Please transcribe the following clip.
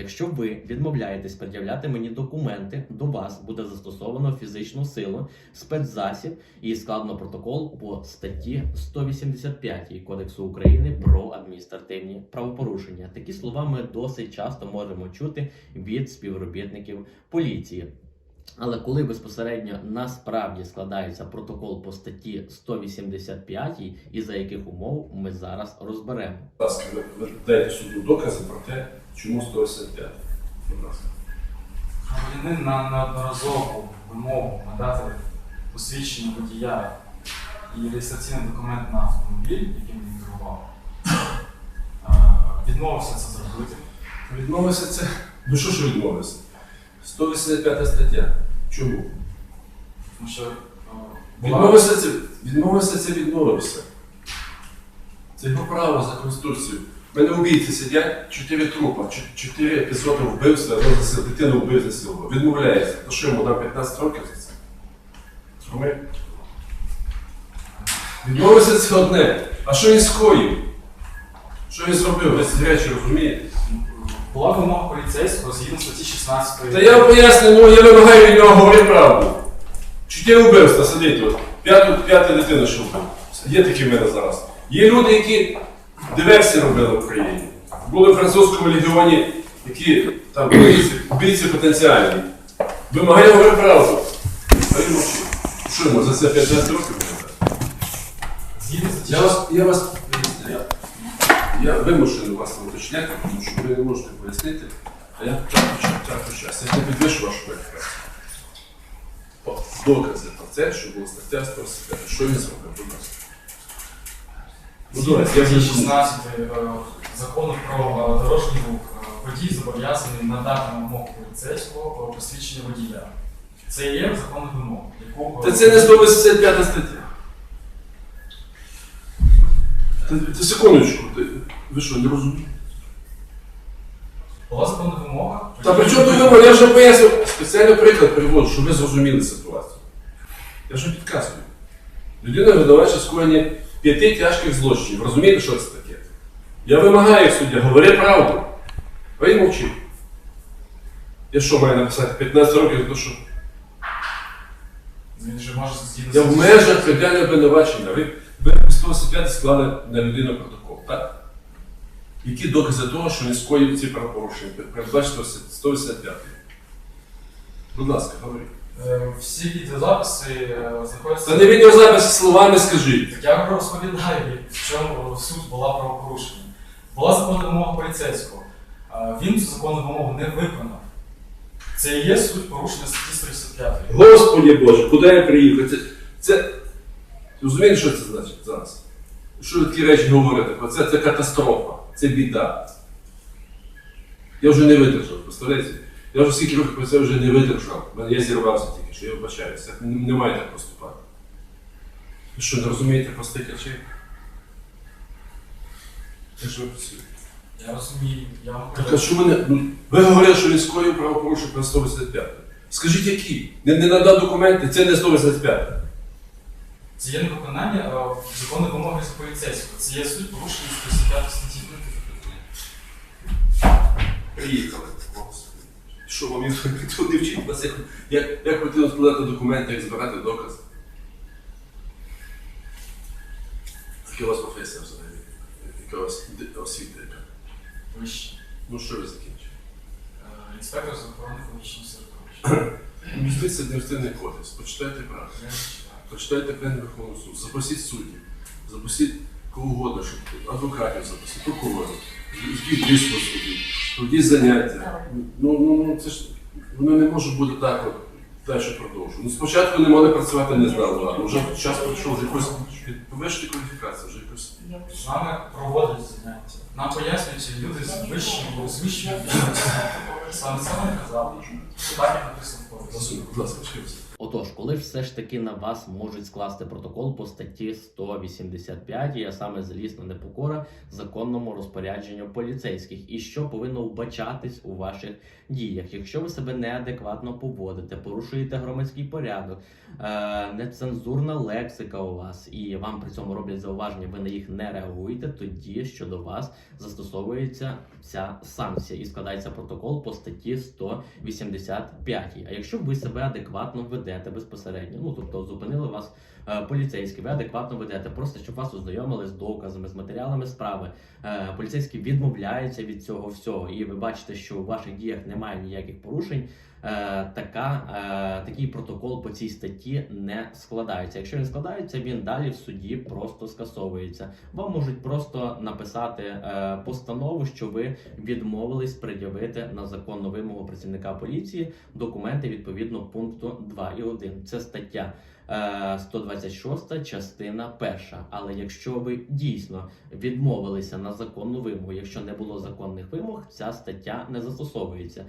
Якщо ви відмовляєтесь пред'являти мені документи, до вас буде застосовано фізичну силу, спецзасіб і складно протокол по статті 185 Кодексу України про адміністративні правопорушення. Такі слова ми досить часто можемо чути від співробітників поліції. Але коли безпосередньо насправді складається протокол по статті 185 і за яких умов ми зараз розберемо. Будь ласка, ви, дайте суду докази про те, чому 185. Будь ласка. Громадянин на неодноразову вимогу надати посвідчення водія і реєстраційний документ на автомобіль, яким він керував, відмовився це зробити. Відмовився це. Ну що ж відмовився? 185 стаття. Чому? Тому що е, Відмовився це, відмовився це відмовився. Це його право за Конституцією. В мене убійці сидять чотири трупа, чо- чотири епізоди вбивства, дитину вбив за силу. Відмовляється. То що йому дам 15 років за це? Розумієш? Відмовився це одне. А що він скоїв? Що він зробив? Ви речі розумієте? Була вимога поліцейського згідно статті 16. Та я вам поясню, ну я вимагаю від нього говорити правду. Чотири вбивства сидить тут. П'яту, п'ята дитина що вбив. Є такі в мене зараз. Є люди, які диверсії робили в Україні. Були в французькому легіоні, які там убійці, убійці потенціальні. Вимагаю говорити правду. А він мовчить. Що йому за це 15 років? Згідно статті Я вас, я вас, я, я вимушений вас уточняти, тому що ви не можете пояснити, а я трачу час. Я не підвищу вашу кваліфікацію. Докази про це, що була стаття 185. Що він зробив, будь ласка. Згідно я вже 16 е, закону про е, дорожній рух е, водій зобов'язаний надати на вимогу поліцейського е, посвідчення водія. Це є законна вимога, яку Та це не 185 стаття. Та, та секундочку, ти- ви що, не розумієте? була законна вимога. Та при чому тут вибор? Я вже пояснив, спеціально приклад приводжу, щоб ви зрозуміли ситуацію. Я вже підказую. Людина видавача скоєння п'яти тяжких злочинів. Розумієте, що це таке? Я вимагаю суддя, говори правду. А він мовчить. Я що маю написати? 15 років, те, що Він же може я в межах кримінального обвинувачення. Ви, 185 склали на людину протокол, так? Які докази того, що він скоїв ці правопорушення? Передбачте 185. Будь ласка, говоріть. Е, Всі відеозаписи е, знаходяться. Та не відеозаписи словами скажіть. Так я розповідаю, в чому суть була правопорушення. Була законна вимога поліцейського. Е, Він цю законну вимогу не виконав. Це і є суть порушення статті 135. Господи Боже, куди я приїхав? Це, це... Розумієте, що це значить зараз? Що ви такі речі говорите? Про Це, це катастрофа, це біда. Я вже не видержав, представляєте? Я вже скільки років про це вже не видержав. Мене- Я зірвався тільки, що я вибачаюся. Не, не маю так поступати. Ви що, не розумієте простих речей? Я ж ви працюєте. Я розумію, я вам Так а що мене. Ну, ви говорили, що він скоїв правопорушення про 185. Скажіть, які? Не, не надав документи, це не 185. Це є невиконання законної вимоги з поліцейського. Це є суть порушення 135 статті. Приїхали. Що вам ніхто не вчить вас, як, як, потрібно складати документи, як збирати докази? Яка у вас професія взагалі? Яка у вас освіта яка? Ну що ви закінчили? Е, Інспектор з охорони екологічного середовища. Міжниця адміністративний кодекс, почитайте правду. Прочитайте пленний Верховного суду, запросіть суддів, запросіть кого угодно, щоб адвокатів запросіть, прокурорів, збіть дійсно суддів, проведіть заняття. Ну, ну, ну, це ж воно не може бути так, от, далі продовжую. Ну, спочатку не могли працювати, не знали, ладно, вже час пройшов, вже якось підвищити кваліфікацію, вже якось. З нами проводять заняття. Нам пояснюють люди з вищим з вищим. Саме вони казали. Так як написано в. Будь ласка, чекайте. Отож, коли ж все ж таки на вас можуть скласти протокол по статті 185, а саме злісна непокора законному розпорядженню поліцейських, і що повинно вбачатись у ваших діях, якщо ви себе неадекватно поводите, порушуєте громадський порядок, е, нецензурна лексика у вас, і вам при цьому роблять зауваження, ви на їх не реагуєте, тоді щодо вас застосовується ця санкція і складається протокол по статті 185. А якщо ви себе адекватно ведете безпосередньо, ну тобто зупинили вас е, поліцейські, ви адекватно ведете, просто щоб вас ознайомили з доказами, з матеріалами справи. Е, поліцейські відмовляються від цього всього, і ви бачите, що у ваших діях немає ніяких порушень. Е, така, е, такий протокол по цій статті не складається. Якщо він складається, він далі в суді просто скасовується. Вам можуть просто написати е, постанову, що ви відмовились пред'явити на законну вимогу працівника поліції документи відповідно пункту 2 і 1. Це стаття е, 126, частина 1. Але якщо ви дійсно відмовилися на законну вимогу, якщо не було законних вимог, ця стаття не застосовується.